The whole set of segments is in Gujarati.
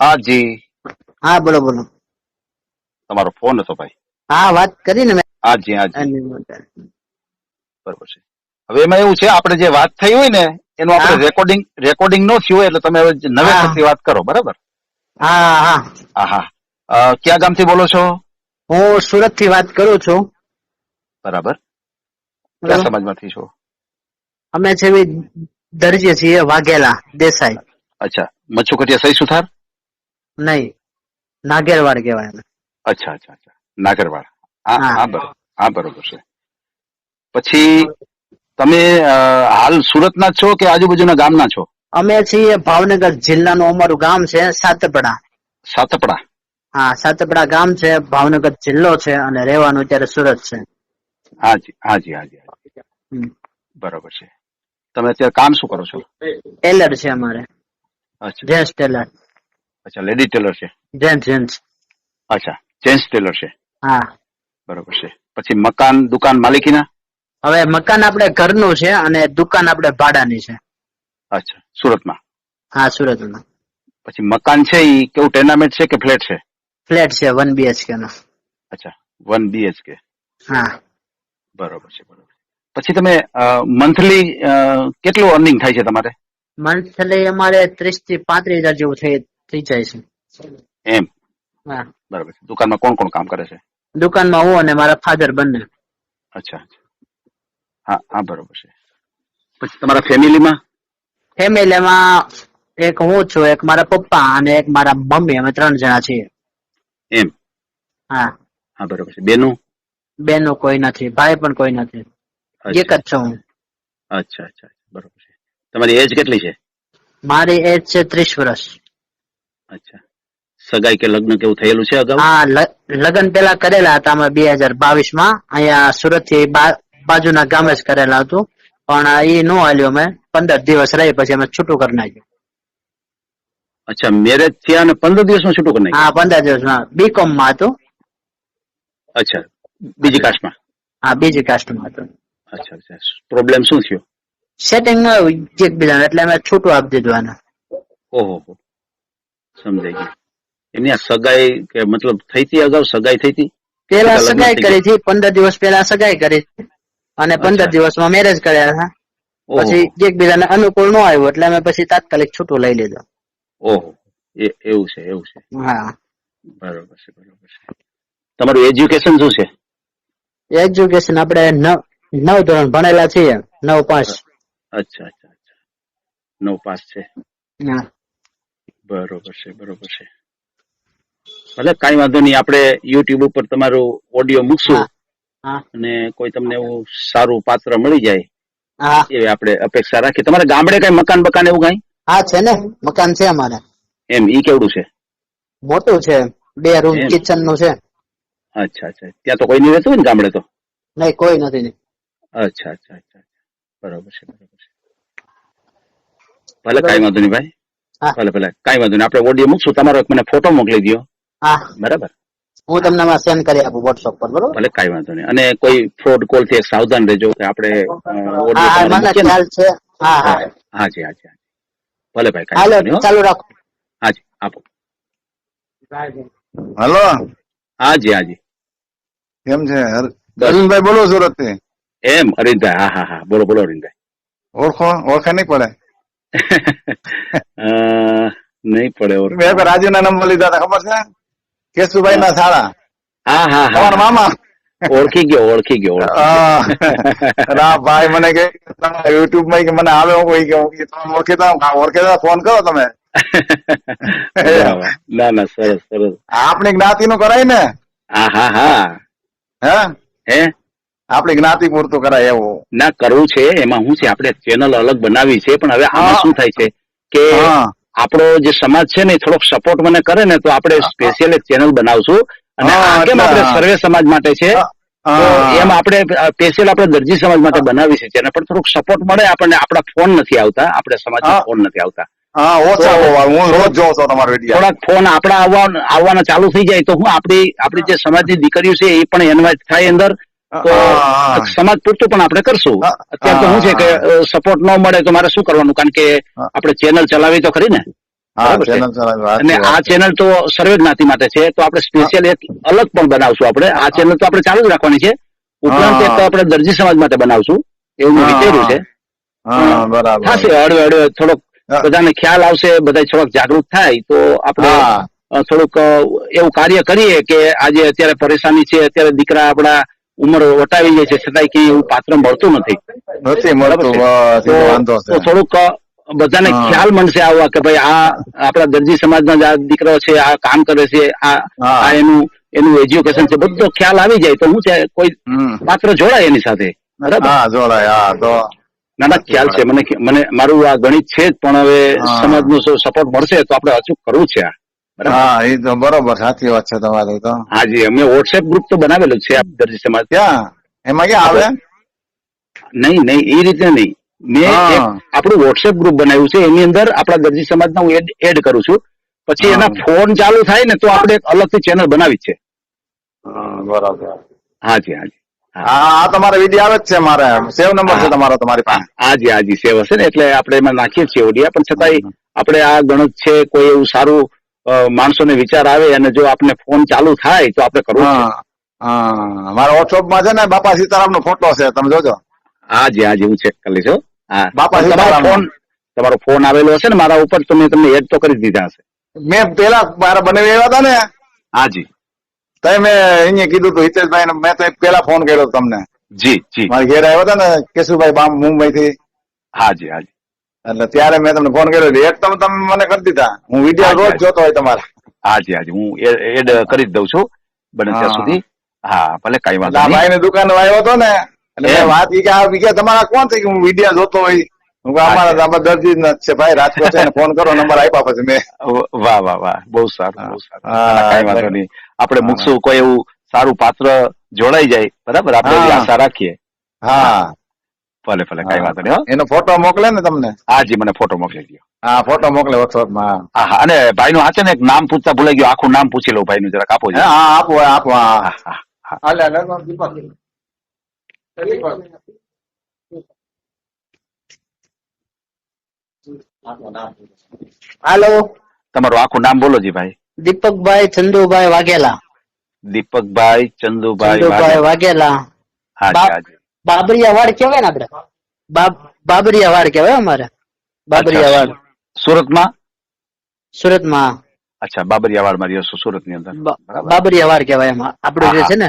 હા જી. હા બોલો બોલો. તમારો ફોન હતો ભાઈ. હા વાત કરી ને હા જી હા જી. બરોબર છે. હવે એમાં એવું છે આપણે જે વાત થઈ હોય ને એનું આપણે રેકોર્ડિંગ રેકોર્ડિંગ ન થયું એટલે તમે હવે નવે હા. વાત કરો બરાબર? હા હા. હા કયા ગામથી બોલો છો? હું સુરતથી વાત કરું છું. બરાબર. ક્યાં? સમાજમાંથી છો? અમે છે દરજી છીએ વાઘેલા દેસાઈ. અચ્છા. મચ્છુકટિયા સહી સુથાર? નહીં. નાગેરવાડ કહેવાય એને. અચ્છા અચ્છા અચ્છા. નાગરવાડ. હા હા. બરોબર. હા બરોબર છે. પછી તમે હાલ સુરતના છો કે આજુબાજુના ગામના છો? અમે છીએ ભાવનગર જિલ્લાનું અમારું ગામ છે સાતપડા. સાતપડા. હા સાતપડા ગામ છે ભાવનગર જિલ્લો છે અને રહેવાનું અત્યારે સુરત છે. હાજી હાજી હાજી હાજી. બરોબર છે. તમે અત્યારે કામ શું કરો છો? ટેલર છે અમારે. અચ્છા. Gents tailor. અચ્છા લેડી ટેલર છે? Gents gents. અચ્છા જેન્ટ્સ ટેલર છે? હા. બરોબર છે. પછી મકાન દુકાન માલિકીના? હવે મકાન આપણે ઘરનું છે અને દુકાન આપણે ભાડાની છે. અચ્છા સુરતમાં? હા સુરતમાં. પછી મકાન છે એ કેવું ટેનામેન્ટ છે કે ફ્લેટ છે? ફ્લેટ છે વન બીએચકે નો. અચ્છા વન બીએચકે હા. બરોબર છે બરોબર પછી તમે મંથલી કેટલું અર્નિંગ થાય છે તમારે? મંથલી અમારે ત્રીસથી પાંત્રીસ હજાર જેવું થઈ થઈ જાય છે. એમ? હા. બરોબર છે. દુકાનમાં કોણ કોણ કામ કરે છે? દુકાનમાં હું અને મારા ફાધર બંને. અચ્છા અચ્છા. હા હા બરોબર છે. પછી તમારા ફેમિલીમાં? ફેમિલીમાં એક હું છું એક મારા પપ્પા અને એક મારા મમ્મી. અમે ત્રણ જણા છીએ. એમ? હા. હા બરોબર છે. બેનું? બેનો કોઈ નથી. ભાઈ પણ કોઈ નથી. એક જ છું હું. અચ્છા અચ્છા બરોબર છે. તમારી એજ કેટલી છે? મારી એજ છે ત્રીસ વર્ષ. અચ્છા. સગાઈ કે લગ્ન કેવું થયેલું છે અગાઉ? હા લગ્ન પેલા કરેલા હતા અમે બે હજાર બાવીસમાં અહીંયા સુરતથી બાજુના ગામે જ કરેલા હતું. પણ એ નો હાલ્યો અમે. પંદર દિવસ રહી પછી અમે છૂટું કરી નાખ્યું. અચ્છા મેરેજ થયા અને પંદર દિવસમાં છૂટું કરી નાખ્યું? હા પંદર દિવસમાં. બીકોમમાં હતું. અચ્છા બીજી કાસ્ટમાં? હા બીજી કાસ્ટમાં હતું. અચ્છા અચ્છા. પ્રોબ્લેમ શું થયો? સેટિંગ ન આવ્યું એકબીજાને એટલે અમે છૂટું આપી દીધું આને. ઓહો. સમજાઈ ગયું. એની આ સગાઈ કે મતલબ થઈ હતી અગાઉ સગાઈ થઈ હતી પેલા સગાઈ કરી હતી. પંદર દિવસ પેલા સગાઈ કરી અને પંદર દિવસમાં મેરેજ કર્યા હતા. પછી એકબીજાને અનુકૂળ ન આવ્યું એટલે અમે પછી તાત્કાલિક છૂટું લઈ લીધું. ઓહો. એ એવું છે એવું છે. હા. બરોબર છે બરોબર છે. તમારું એજ્યુકેશન શું છે? એજ્યુકેશન આપણે નવ નવ ધોરણ ભણેલા છીએ. નવ પાંચ અચ્છા અચ્છા અચ્છા. નવ પાસ છે. હા. બરોબર છે બરોબર છે. ભલે કઈ વાંધો નહીં આપણે યુટ્યુબ ઉપર તમારું ઓડિયો મૂકશું અને કોઈ તમને એવું સારું પાત્ર મળી જાય એવી આપણે અપેક્ષા રાખીએ. તમારે ગામડે કઈ મકાન બકાન એવું કઈ? હા છે ને. મકાન છે અમારે. એમ ઈ કેવડું છે? મોટું છે. બે રૂમ કિચનનું છે. અચ્છા અચ્છા. ત્યાં તો કોઈ નહીં રહેતું ને ગામડે તો? નહીં કોઈ નથી અચ્છા અચ્છા અચ્છા. બરોબર છે બરોબર છે. ભલે કઈ વાંધો નહીં ભાઈ. ભલે ભલે. કઈ વાંધો નહીં. આપણે ઓડિયો મૂકશું. તમારો એક મને ફોટો મોકલી દો હા. બરાબર? હું તમને સેન્ડ કરી આપું વોટ્સઅપ પર બરોબર? ભલે કઈ વાંધો નહીં. અને કોઈ ફ્રોડ કોલથી સાવધાન રહેજો કે આપણે. ખ્યાલ છે. હા હા. હા હાજી હાજી ભલે ભાઈ કાંઈ હાલો વાંધો નહીં હો. ચાલુ રાખો. હાજી આપો. હલો. હાજી હાજી કેમ છે? અરવિંદભાઈ બોલો સુરતથી એમ અરવિંદભાઈ હા હા હા. બોલો બોલો અરવિંદભાઈ. ઓળખો ઓળખા નહીં પડે. નહીં પડે ઓર. મેં રાજુ ના નંબર લીધા હતા ખબર છે? કેશુભાઈ ના શાળા હા હા. તમારા મામા? ઓળખી ગયો ઓળખી ગયો ના ભાઈ મને કે યુટ્યુબમાં કે મને આવે હું કોઈ કે તમે ઓળખીતા ઓળખીતા ફોન કરો તમે. ના ના સરસ સરસ. આપણી જ્ઞાતિ નું કરાય ને. હા હા હા. હે? હે? આપણી જ્ઞાતિ પૂરતું કરાય એવું. ના કરવું છે એમાં હું છે આપણે ચેનલ અલગ બનાવી છે પણ હવે આમાં શું થાય છે કે આપણો જે સમાજ છે ને થોડોક સપોર્ટ મને કરે ને તો આપણે સ્પેશિયલ એક ચેનલ બનાવશું. અને આ કેમ આપણે સર્વે સમાજ માટે છે? એમ આપણે સ્પેશિયલ આપણે દરજી સમાજ માટે બનાવી છે ચેનલ પણ થોડુંક સપોર્ટ મળે આપણને આપણા ફોન નથી આવતા આપણે સમાજમાં ફોન નથી આવતા. થોડાક ફોન આપણા આવવાના ચાલુ થઈ જાય તો હું આપણી આપણી જે સમાજની દીકરીઓ છે એ પણ ઇન્વાઇટ થાય અંદર. તો સમાજ પૂરતું પણ આપણે કરશું. અત્યારે તો શું છે કે સપોર્ટ ન મળે તો મારે શું કરવાનું? કારણ કે આપણે ચેનલ ચલાવી તો ખરી ને. અને આ ચેનલ તો સર્વે જ્ઞાતિ માટે છે તો આપણે સ્પેશિયલ એક અલગ પણ બનાવશું આપણે. આ ચેનલ તો આપણે ચાલુ જ રાખવાની છે. ઉપરાંત એક. આપણે દરજી સમાજ માટે બનાવશું એવું મેં વિચાર્યું છે. થશે હળવે હળવે થોડોક બધાને ખ્યાલ આવશે બધા થોડોક જાગૃત થાય તો આપણે થોડુંક એવું કાર્ય કરીએ કે આજે અત્યારે પરેશાની છે અત્યારે દીકરા આપણા ઉંમર વટાવી જાય છે છતાંય કઈ એવું પાત્ર મળતું નથી. નથી મળતું તો થોડુંક બધાને ખ્યાલ મળશે આવવા કે ભાઈ આ આપણા દરજી સમાજના જ આ દીકરો છે આ કામ કરે છે આ આ એનું એનું એજ્યુકેશન છે. બધો ખ્યાલ આવી જાય તો હું છે કોઈ પાત્ર જોડાય એની સાથે? બરાબર? હા જોડાય હા તો ના ના ખ્યાલ છે. મને મને મારું આ ગણિત છે જ પણ હવે. સમાજનો સપોર્ટ મળશે તો આપણે અચૂક કરવું છે આ. હા એ તો બરોબર સાચી વાત છે તમારી તો. હાજી અમે વોટ્સએપ ગ્રુપ તો બનાવેલું છે દરજી સમાજ. ક્યાં? એમાં ક્યાં આવે? નહીં નહીં એ રીતે નહીં. મેં આપણું વોટ્સએપ ગ્રુપ બનાવ્યું છે એની અંદર આપણા દરજી સમાજના હું એડ એડ કરું છું. પછી એના ફોન ચાલુ થાય ને તો આપણે એક અલગથી ચેનલ બનાવી છે. બરાબર. હાજી હાજી. હા. આ તમારે વીડિયો આવે જ છે મારે. સેવ નંબર છે તમારો તમારી પાસે. હાજી હાજી સેવ હશે ને એટલે આપણે એમાં નાખીએ છીએ ઓડિયા પણ છતાંય આપણે આ ગણિત છે કોઈ એવું સારું માણસોને વિચાર આવે અને જો આપણે ફોન ચાલુ થાય તો આપણે કરવું હા મારા વોટ્સઅપમાં છે ને બાપા સીતારામ નો ફોટો છે તમે જોજો. હાજી હાજી હું ચેક કરી લઈશ હા. બાપા તમારો. ફોન તમારો ફોન આવેલો હશે ને મારા ઉપર તમે તમને એડ તો કરી દીધા હશે. મેં પેલા મારા બને આવ્યા હતા ને? હાજી તો મેં અહીંયા કીધું હતું હિતેશભાઈ મેં તો પેલા ફોન કર્યો તમને. જી જી. મારા ઘેર આવ્યા હતા ને કેશુભાઈ બામ મુંબઈ થી હાજી હાજી એટલે ત્યારે મેં તમને ફોન કર્યો એક તમે તમે મને કરી દીધા. હું વીડિયો રોજ જોતો હોય તમારા. હાજી હાજી. હું એડ કરી જ દઉં છું. બને ત્યાં. સુધી. હા ભલે કઈ વાત આ ભાઈ ની દુકાન આવ્યો હતો ને એટલે વાત ઈ કે આ બીજા તમારા કોણ થઈ હું વીડિયો જોતો હોય. હું અમારા દાબા દર્દી જ છે ભાઈ. રાજકોટ છે ફોન કરો નંબર આપ્યા પછી મેં. વાહ વાહ વાહ. બહુ સારું બહુ સારું. કઈ વાંધો નહીં. આપણે હા. મૂકશું કોઈ એવું સારું પાત્ર જોડાઈ જાય. બરાબર? આપણે આશા રાખીએ. હા. ભલે ભલે કઈ વાંધો નહીં એનો ફોટો મોકલે ને તમને? હાજી મને ફોટો મોકલી દો હા ફોટો મોકલે વોટ્સઅપમાં. હા અને ભાઈ નું હાચે ને એક નામ પૂછતા ભૂલાઈ ગયો આખું નામ પૂછી લઉં ભાઈનું જરાક આપો હા હા, આપો આપો હા. હા હા હા. હાલે, તમારું આખું નામ બોલો જી ભાઈ. દીપકભાઈ ચંદુભાઈ વાઘેલા. દીપકભાઈ ચંદુભાઈ ચંદુભાઈ વાઘેલા. બા- હાજી બાબરિયા વાડ કેવાય ને આપડે? બાબરિયા વાડ કેવાય અમારે. બાબરિયા વાડ. સુરતમાં? સુરતમાં. અચ્છા બાબરિયાવાડમાં રહ્યો છો સુરતની અંદર. બા- બાબરિયા વાડ કહેવાય એમાં. આપણું જે છે ને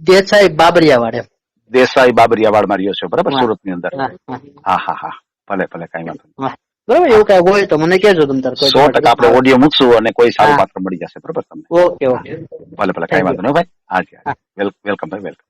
દેસાઈ બાબરિયા વાડ એમ. દેસાઈ બાબરિયાવાડમાં રહ્યો છો બરાબર. સુરતની અંદર. હા, હા, હા ભલે ભલે કઈ વાંધો. હા. એવું કઈ હોય તો મને કહેજો તમે તાર સો ટકા આપણે ઓડિયો મૂકશું અને કોઈ સારું પાત્ર મળી જશે બરાબર તમને? Okay okay. ભલે ભલે કઈ વાંધો નહીં ભાઈ. હાજી વેલકમ ભાઈ વેલકમ.